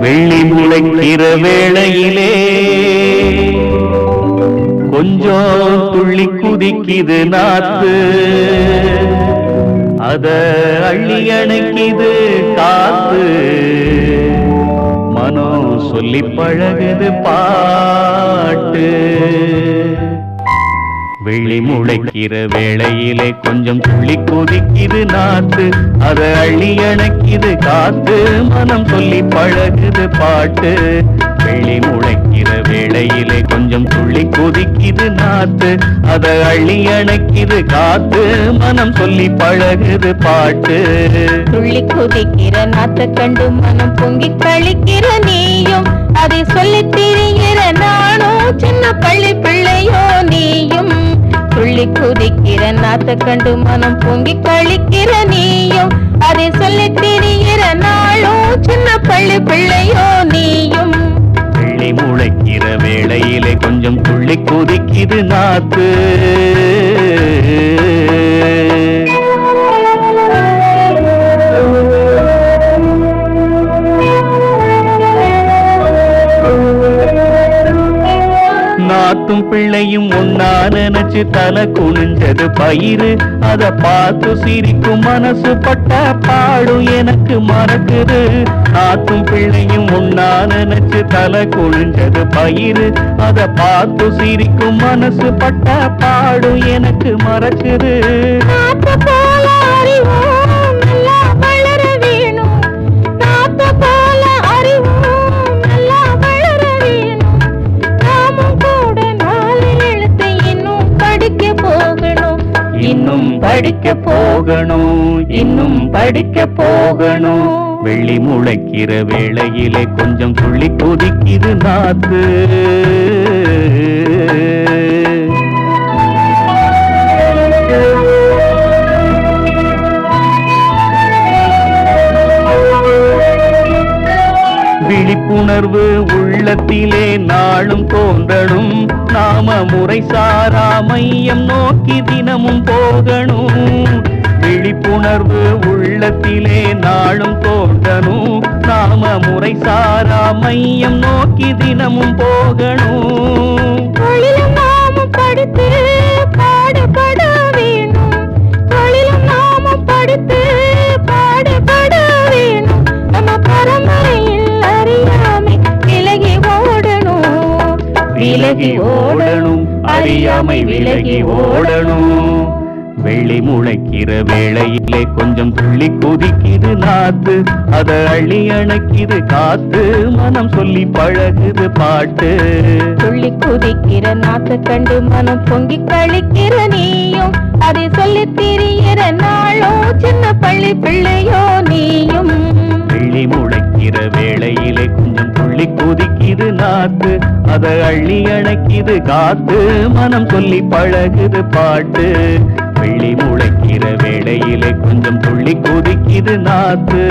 வெள்ளி முளைக்கிற வேளையிலே கொஞ்சம் துள்ளி குதிக்குது நாத்து. அத அள்ளி அணைக்குது காத்து. மனம் சொல்லி பழகுது பாட்டு. வெள்ளி முளைக்கிற வேளையிலே கொஞ்சம் துள்ளி குதிக்குது நாத்து. அதை அள்ளி அணைக்குது காத்து. மனம் சொல்லி பழகுது பாட்டு. வெள்ளி முளைக்கிற வேளையிலே கொஞ்சம் துள்ளி குதிக்குது நாத்து. அதை அள்ளி அணைக்குது காத்து. மனம் சொல்லி பழகுது பாட்டு. துள்ளி குதிக்கிற நாத்த கண்டு மனம் பொங்கி கழிக்கிற நீயும். அதை சொல்லி திரிகிற நானும் சின்ன முகத்தை கண்டு மனம் பொங்கி கழிக்கிற நீயும் அதை சொல்லி திரிகிற நாளும் சின்ன பள்ளி பிள்ளையோ நீயும். பிள்ளை முளைக்கிற வேளையிலே கொஞ்சம் துள்ளி குதிக்குது நாத்து. நாத்தும் பிள்ளையும் ஒன்னா நினைச்சு தலை குனிஞ்சது பயிறு. அத பார்த்து சிரிக்கும் மனசு பட்ட பாடும் எனக்கு மறக்குது. ஆத்தும் பிள்ளையும் ஒன்னா நினைச்சு தலை குனிஞ்சது பயிறு. அத பார்த்து சிரிக்கும் மனசு பட்ட பாடும் எனக்கு மறக்குது. படிக்க போகணும் இன்னும் படிக்க போகணும். வெள்ளி முளைக்கிற வேளையிலே கொஞ்சம் துள்ளி குதிக்குது நாத்து. விழிப்புணர்வு உள்ளத்திலே நாளும் தோன்றணும். நாம முறை சாரா மையம் நோக்கி தினமும் போகணும். விழிப்புணர்வு உள்ளத்திலே நாளும் தோன்றணும். நாம முறை சாரா மையம் நோக்கி தினமும் போகணும். படுத்து விலகி ஓடணும் அறியாமை விலகி ஓடணும். வெள்ளி முளைக்கிற வேளையிலே கொஞ்சம் துள்ளி குதிக்குது நாத்து. அத அள்ளி அணைக்குது காத்து. மனம் சொல்லி பழகுது பாட்டு. துள்ளி குதிக்கிற நாத்த கண்டு மனம் பொங்கி கழிக்கிற நீயும். அதை சொல்லி திரியிற நாளும் சின்ன பள்ளி பிள்ளையோ நீயும். வெள்ளி முளைக்கிற வேளையிலே கொஞ்சம் துள்ளி குதிக்குது நாத்து. அதை அள்ளி அணைக்குது காத்து. மனம் சொல்லி பழகுது பாட்டு. வெள்ளி முளைக்கிற வேளையிலே கொஞ்சம் துள்ளி கொதிக்குது நாத்து.